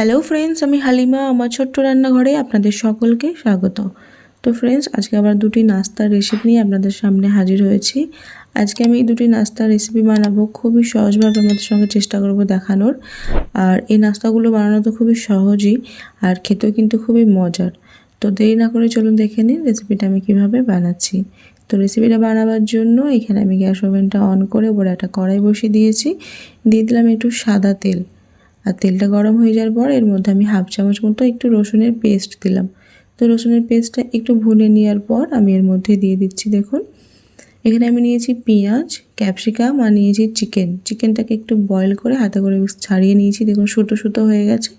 Hello friends আমি হালিমা, আমার ছোট্ট রান্নাঘরে আপনাদের সকলকে স্বাগত। তো ফ্রেন্ডস আজকে আবার দুটি নাস্তার রেসিপি নিয়ে আপনাদের সামনে হাজির হয়েছি। আজকে আমি এই দুটি নাস্তার রেসিপি বানাবো খুবই সহজভাবে আপনাদের সঙ্গে চেষ্টা করব দেখানোর। আর এই নাস্তাগুলো বানানো তো খুবই সহজই আর খেতেও কিন্তু খুবই মজার। তো দেরি না করে চলুন দেখে নিন রেসিপিটা আমি কীভাবে বানাচ্ছি। তো রেসিপিটা বানাবার জন্য এখানে আমি গ্যাস ওভেনটা অন করে ওপরে একটা কড়াই বসিয়ে দিয়েছি। দিয়ে দিলাম একটু সাদা তেল। আর তেলটা গরম হয়ে যাওয়ার পর এর মধ্যে আমি হাফ চামচ মতো একটু রসুনের পেস্ট দিলাম। তো রসুনের পেস্টটা একটু ভুনে নেওয়ার পর আমি এর মধ্যে দিয়ে দিচ্ছি দেখুন। এখানে আমি নিয়েছি পেঁয়াজ, ক্যাপসিকাম আর নিয়েছি চিকেন। চিকেনটাকে একটু বয়েল করে হাতে করে ছাড়িয়ে নিয়েছি। দেখুন সুতো সুতো হয়ে গেছে।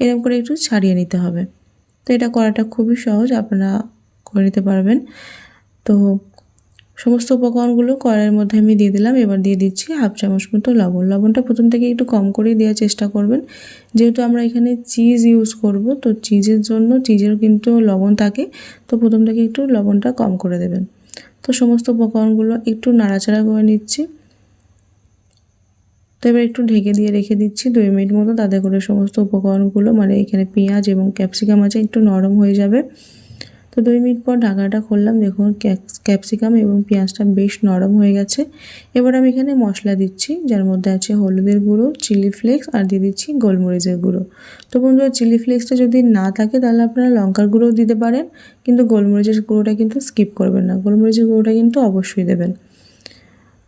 এরকম করে একটু ছাড়িয়ে নিতে হবে। তো এটা করাটা খুবই সহজ, আপনারা করে নিতে পারবেন। তো সমস্ত উপকরণগুলো কড়াইয়ের মধ্যে আমি দিয়ে দিলাম। এবার দিয়ে দিচ্ছি হাফ চামচ মতো লবণ। লবণটা প্রথম থেকে একটু কম করে দেওয়ার চেষ্টা করবেন। যেহেতু আমরা এখানে চিজ ইউজ করব, তো চিজের জন্য চিজের কিন্তু লবণ থাকে, তো প্রথম থেকে একটু লবণটা কম করে দেবেন। তো সমস্ত উপকরণগুলো একটু নাড়াচাড়া করে নিচ্ছি। তো এবার একটু ঢেকে দিয়ে রেখে দিচ্ছি দুই মিনিট মতো। তাতে করে সমস্ত উপকরণগুলো মানে এখানে পেঁয়াজ এবং ক্যাপসিকাম আছে, একটু নরম হয়ে যাবে। তো দুই মিনিট পর ঢাকাটা খুললাম, দেখুন ক্যাপসিকাম এবং পেঁয়াজটা বেশ নরম হয়ে গেছে। এবার আমি এখানে মশলা দিচ্ছি, যার মধ্যে আছে হলুদের গুঁড়ো, চিলি ফ্লেক্স আর দিয়ে দিচ্ছি গোলমরিচের গুঁড়ো। তো বন্ধুরা, চিলি ফ্লেক্সটা যদি না থাকে, তাহলে আপনারা লঙ্কার গুঁড়োও দিতে পারেন, কিন্তু গোলমরিচের গুঁড়োটা কিন্তু স্কিপ করবেন না। গোলমরিচের গুঁড়োটা কিন্তু অবশ্যই দেবেন।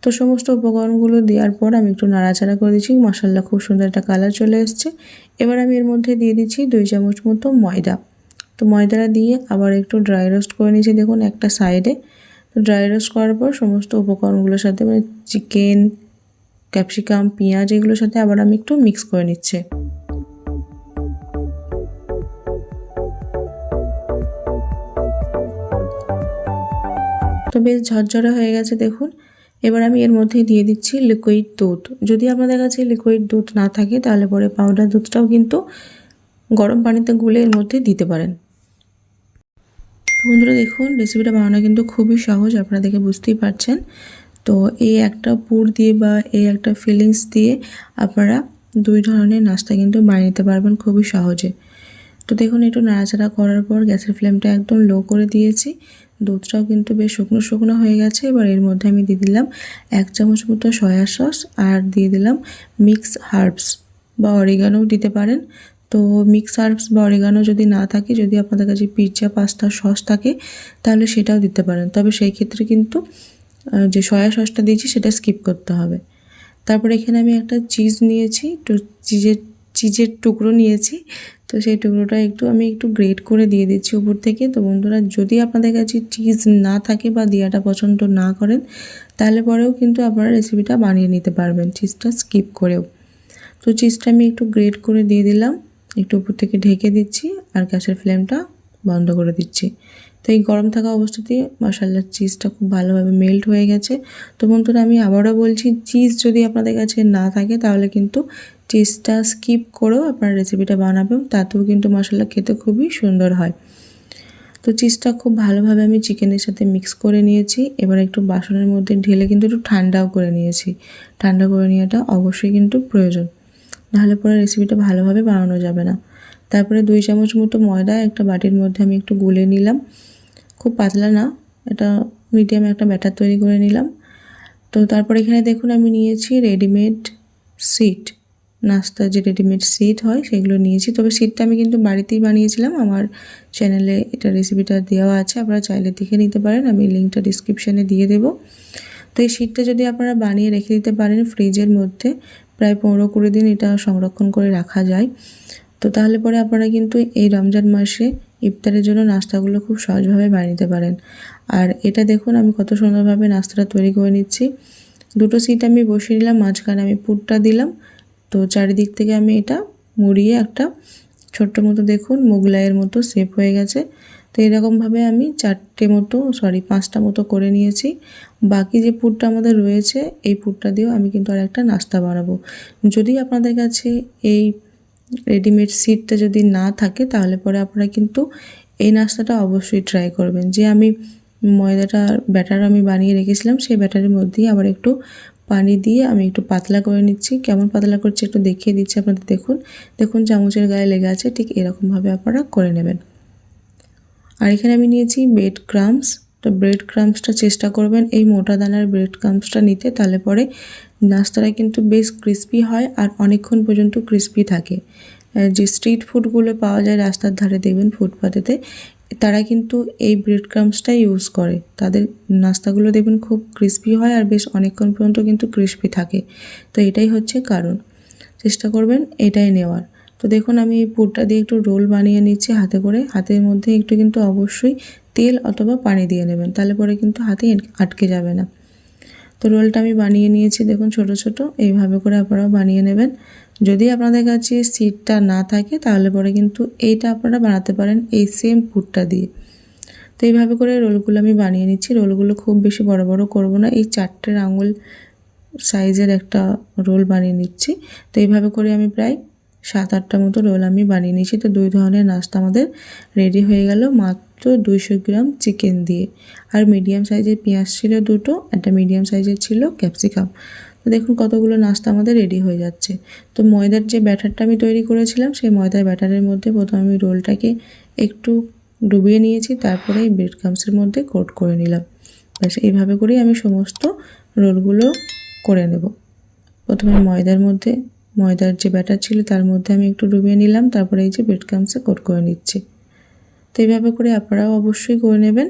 তো সমস্ত উপকরণগুলো দেওয়ার পর আমি একটু নাড়াচাড়া করে দিচ্ছি মশলা খুব সুন্দর একটা কালার চলে এসছে। এবার আমি এর মধ্যে দিয়ে দিচ্ছি দুই চামচ মতো ময়দা। তো ময়দাটা দিয়ে আবার একটু ড্রাই রোস্ট করে নিয়েছি। দেখুন, একটা সাইডে তো ড্রাই রোস্ট করার পর সমস্ত উপকরণগুলোর সাথে মানে চিকেন ক্যাপসিকাম পেঁয়াজ, এগুলোর সাথে আবার আমি একটু মিক্স করে নিচ্ছি। তো বেশ ঝরঝরে হয়ে গেছে, দেখুন। এবার আমি এর মধ্যে দিয়ে দিচ্ছি লিকুইড দুধ। যদি আপনাদের কাছে লিকুইড দুধ না থাকে, তাহলে পরে পাউডার দুধটাও কিন্তু গরম পানিতে গুলে এর মধ্যে দিতে পারেন। তো বন্ধুরা দেখুন রেসিপিটা বানানো কিন্তু খুবই সহজ, আপনারা দেখে বুঝতেই পারছেন। তো এই একটা পুর দিয়ে বা এই একটা ফিলিংস দিয়ে আপনারা দুই ধরনের নাস্তা কিন্তু বানিয়ে নিতে পারবেন খুবই সহজে। তো দেখুন, একটু নাড়াচাড়া করার পর গ্যাসের ফ্লেমটা একদম লো করে দিয়েছি। দুধটাও কিন্তু বেশ শুকনো শুকনো হয়ে গেছে। এবার এর মধ্যে আমি দিয়ে দিলাম এক চামচ মতো সয়া সস আর দিয়ে দিলাম মিক্স হার্বস বা অরিগানোও দিতে পারেন। তো মিক্স হার্বস বা অরিগানো যদি না থাকে, যদি আপনাদের কাছে পিৎজা পাস্তা সস থাকে, তাহলে সেটাও দিতে পারেন। তবে সেই ক্ষেত্রে কিন্তু যে সয়া সসটা দিয়েছি, সেটা স্কিপ করতে হবে। তারপর এখানে আমি একটা চিজ নিয়েছি, একটু চিজের চিজের টুকরো নিয়েছি। তো সেই টুকরোটা একটু আমি একটু গ্রেট করে দিয়ে দিচ্ছি উপর থেকে। তো বন্ধুরা, যদি আপনাদের কাছে চিজ না থাকে বা দেওয়াটা পছন্দ না করেন, তাহলে পরেও কিন্তু আপনারা রেসিপিটা বানিয়ে নিতে পারবেন। চিজটা স্কিপ করেও। তো চিজটা আমি একটু গ্রেট করে দিয়ে দিলাম। একটু উপর থেকে ঢেকে দিচ্ছি আর গ্যাসের ফ্লেমটা বন্ধ করে দিচ্ছি। তো এই গরম থাকা অবস্থাতেই মশালার চিজটা খুব ভালোভাবে মেল্ট হয়ে গেছে। তো বন্ধুরা, আমি আবারও বলছি চিজ যদি আপনাদের কাছে না থাকে তাহলে কিন্তু চিজটা স্কিপ করেও আপনার রেসিপিটা বানাবেন, তাতেও কিন্তু মশলা খেতে খুবই সুন্দর হয়। তো চিজটা খুব ভালোভাবে আমি চিকেনের সাথে মিক্স করে নিয়েছি। এবার একটু বাসনের মধ্যে ঢেলে কিন্তু একটু ঠান্ডাও করে নিয়েছি। ঠান্ডা করে নেওয়াটা অবশ্যই কিন্তু প্রয়োজন। নাহলে পরে রেসিপিটা ভালোভাবে বানানো যাবে না। তারপরে দুই চামচ মতো ময়দা একটা বাটির মধ্যে আমি একটু গুলে নিলাম। খুব পাতলা না, এটা মিডিয়াম একটা ব্যাটার তৈরি করে নিলাম। তো তারপর এখানে দেখুন আমি নিয়েছি রেডিমেড সিট নাস্তার যে রেডিমেড সিট হয়, সেগুলো নিয়েছি। তবে সিটটা আমি কিন্তু বাড়িতেই বানিয়েছিলাম। আমার চ্যানেলে এটা রেসিপিটা দেওয়া আছে, আপনারা চাইলে দেখে নিতে পারেন। আমি লিঙ্কটা ডিসক্রিপশানে দিয়ে দেবো। তো এই সিটটা যদি আপনারা বানিয়ে রেখে দিতে পারেন ফ্রিজের মধ্যে প্রায় পনেরো কুড়ি দিন এটা সংরক্ষণ করে রাখা যায়। তো তাহলে পরে আপনারা কিন্তু এই রমজান মাসে ইফতারের জন্য নাস্তাগুলো খুব সহজভাবে বানিয়ে নিতে পারেন। আর এটা দেখুন, আমি কত সুন্দরভাবে নাস্তাটা তৈরি করে নিচ্ছি। দুটো সিট আমি বসিয়ে নিলাম মাঝখানে আমি পুরটা দিলাম। তো চারিদিক থেকে আমি এটা মুড়িয়ে একটা ছোট্ট মতো দেখুন, মোগলাইয়ের মতো শেপ হয়ে গেছে। তো এরকমভাবে আমি চারটে মতো সরি পাঁচটা মতো করে নিয়েছি। বাকি যে পুরটা আমাদের রয়েছে, এই পুরটা দিয়েও আমি কিন্তু আর একটা নাস্তা বানাবো। যদি আপনাদের কাছে এই রেডিমেড সিটটা যদি না থাকে, তাহলে পরে আপনারা কিন্তু এই নাস্তাটা অবশ্যই ট্রাই করবেন। যে আমি ময়দাটা ব্যাটার আমি বানিয়ে রেখেছিলাম, সেই ব্যাটারের মধ্যেই আবার একটু পানি দিয়ে আমি একটু পাতলা করে নিচ্ছি। কেমন পাতলা করছি একটু দেখিয়ে দিচ্ছি আপনাদের। দেখুন দেখুন চামচের গায়ে লেগে আছে, ঠিক এরকমভাবে আপনারা করে নেবেন। আর এখানে আমি নিয়েছি ব্রেড ক্রামস তো ব্রেড ক্রামসটা চেষ্টা করবেন এই মোটা দানার ব্রেড ক্রামসটা নিতে, তাহলে পরে নাস্তাটা কিন্তু বেশ ক্রিস্পি হয় আর অনেকক্ষণ পর্যন্ত ক্রিস্পি থাকে। যে স্ট্রিট ফুডগুলো পাওয়া যায় রাস্তার ধারে দেখবেন ফুটপাতেতে, তারা কিন্তু এই ব্রেড ক্রামসটাই ইউজ করে। তাদের নাস্তাগুলো দেখবেন খুব ক্রিস্পি হয় আর বেশ অনেকক্ষণ পর্যন্ত কিন্তু ক্রিস্পি থাকে। তো এটাই হচ্ছে কারণ। চেষ্টা করবেন এটাই নেওয়ার। তো দেখুন, আমি এই পুরটা দিয়ে একটু রোল বানিয়ে নিচ্ছি হাতে করে। হাতের মধ্যে একটু কিন্তু অবশ্যই তেল অথবা পানি দিয়ে নেবেন, তাহলে পরে কিন্তু হাতে আটকে যাবে না। তো রোলটা আমি বানিয়ে নিয়েছি, দেখুন ছোট ছোট, এইভাবে করে আপনারাও বানিয়ে নেবেন। যদি আপনাদের কাছে সিটটা না থাকে, তাহলে পরে কিন্তু এইটা আপনারা বানাতে পারেন এই সেম পুরটা দিয়ে। তো এইভাবে করে রোলগুলো আমি বানিয়ে নিচ্ছি। রোলগুলো খুব বেশি বড় বড় করব না, এই চারটের আঙুল সাইজের একটা রোল বানিয়ে নিচ্ছি। তো এইভাবে করে আমি প্রায় সাত আটটা মতো রোল আমি বানিয়ে নিয়েছি। তো দুই ধরনের নাস্তা আমাদের রেডি হয়ে গেল। মাত্র দুইশো গ্রাম চিকেন দিয়ে। আর মিডিয়াম সাইজের পেঁয়াজ ছিল দুটো, একটা মিডিয়াম সাইজের ছিল ক্যাপসিকাম তো দেখুন কতগুলো নাস্তা আমাদের রেডি হয়ে যাচ্ছে। তো ময়দার যে ব্যাটারটা আমি তৈরি করেছিলাম, সেই ময়দার ব্যাটারের মধ্যে প্রথমে আমি রোলটাকে একটু ডুবিয়ে নিয়েছি, তারপরে এই ব্রেড ক্রামসের মধ্যে কোট করে নিলাম। ব্যাস, এইভাবে করেই আমি সমস্ত রোলগুলো করে নেব। প্রথমে ময়দার মধ্যে ময়দার যে ব্যাটার ছিল তার মধ্যে আমি একটু ডুবিয়ে নিলাম, তারপরে এই যে ব্রেড ক্রামসে কোট করে নিচ্ছি। তো এইভাবে করে আপনারাও অবশ্যই করে নেবেন।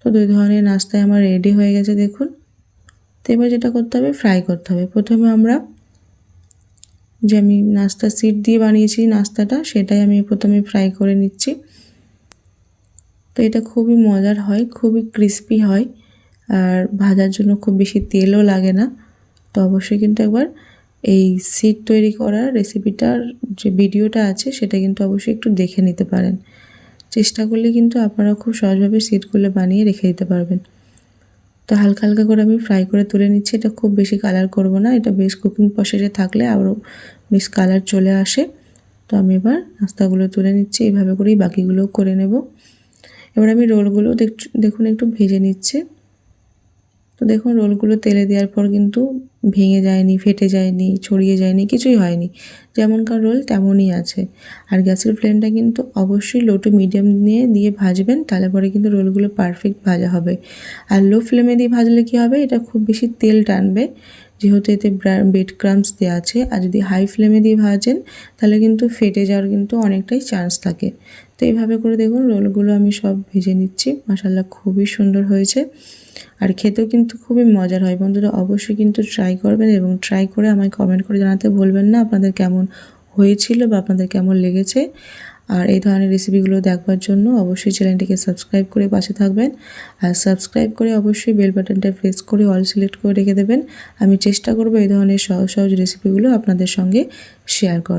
তো দুই ধরনের নাস্তায় আমার রেডি হয়ে গেছে, দেখুন। তো এবার যেটা করতে হবে ফ্রাই করতে হবে। প্রথমে আমরা যে আমি নাস্তা সিট দিয়ে বানিয়েছি নাস্তাটা, সেটাই আমি প্রথমে ফ্রাই করে নিচ্ছি। তো এটা খুবই মজার হয়, খুবই ক্রিস্পি হয়। আর ভাজার জন্য খুব বেশি তেলও লাগে না। তো অবশ্যই কিন্তু একবার এই সিট তৈরি করার রেসিপিটার যে ভিডিওটা আছে, সেটা কিন্তু অবশ্যই একটু দেখে নিতে পারেন। চেষ্টা করলে কিন্তু আপনারা খুব সহজভাবে সিটগুলো বানিয়ে রেখে দিতে পারবেন। তো হালকা হালকা করে আমি ফ্রাই করে তুলে নিচ্ছি। এটা খুব বেশি কালার করব না। এটা বেশ কুকিং প্রসেসে থাকলে আরও বেশ কালার চলে আসে। তো আমি এবার নাস্তাগুলো তুলে নিচ্ছি। এইভাবে করেই বাকিগুলোও করে নেব। এবার আমি রোলগুলো দেখুন একটু ভেজে নিচ্ছি। তো দেখুন, রোলগুলো তেলে দেওয়ার পর কিন্তু ভেঙে যায়নি, ফেটে যায়নি, ছড়িয়ে যায়নি, কিছুই হয়নি। যেমনকার রোল, তেমনই আছে। আর গ্যাসের ফ্লেমটা কিন্তু অবশ্যই লো টু মিডিয়াম নিয়ে, দিয়ে ভাজবেন, তাহলে পরে কিন্তু রোলগুলো পারফেক্ট ভাজা হবে। আর লো ফ্লেমে দিয়ে ভাজলে কী হবে? এটা খুব বেশি তেল টানবে, যেহেতু এতে বেড ক্রামস দেওয়া আছে। আর যদি হাই ফ্লেমে দিয়ে ভাজেন, তাহলে কিন্তু ফেটে যাওয়ার কিন্তু অনেকটাই চান্স থাকে। তো এইভাবে করে দেখুন, রোলগুলো আমি সব ভেজে নিচ্ছি। মশাল্লা খুবই সুন্দর হয়েছে। আর খেতেও কিন্তু খুবই মজার হয়। বন্ধুরা, অবশ্যই কিন্তু ট্রাই করবেন এবং ট্রাই করে আমায় কমেন্ট করে জানাতে বলবেন না আপনাদের কেমন হয়েছিল বা আপনাদের কেমন লেগেছে। আর এই ধরনের রেসিপিগুলো দেখবার জন্য অবশ্যই চ্যানেলটিকে সাবস্ক্রাইব করে পাশে থাকবেন। আর সাবস্ক্রাইব করে অবশ্যই বেল বাটনটা প্রেস করে অল সিলেক্ট করে রেখে দেবেন। আমি চেষ্টা করব এই ধরনের সহজ সহজ রেসিপিগুলো আপনাদের সঙ্গে শেয়ার করা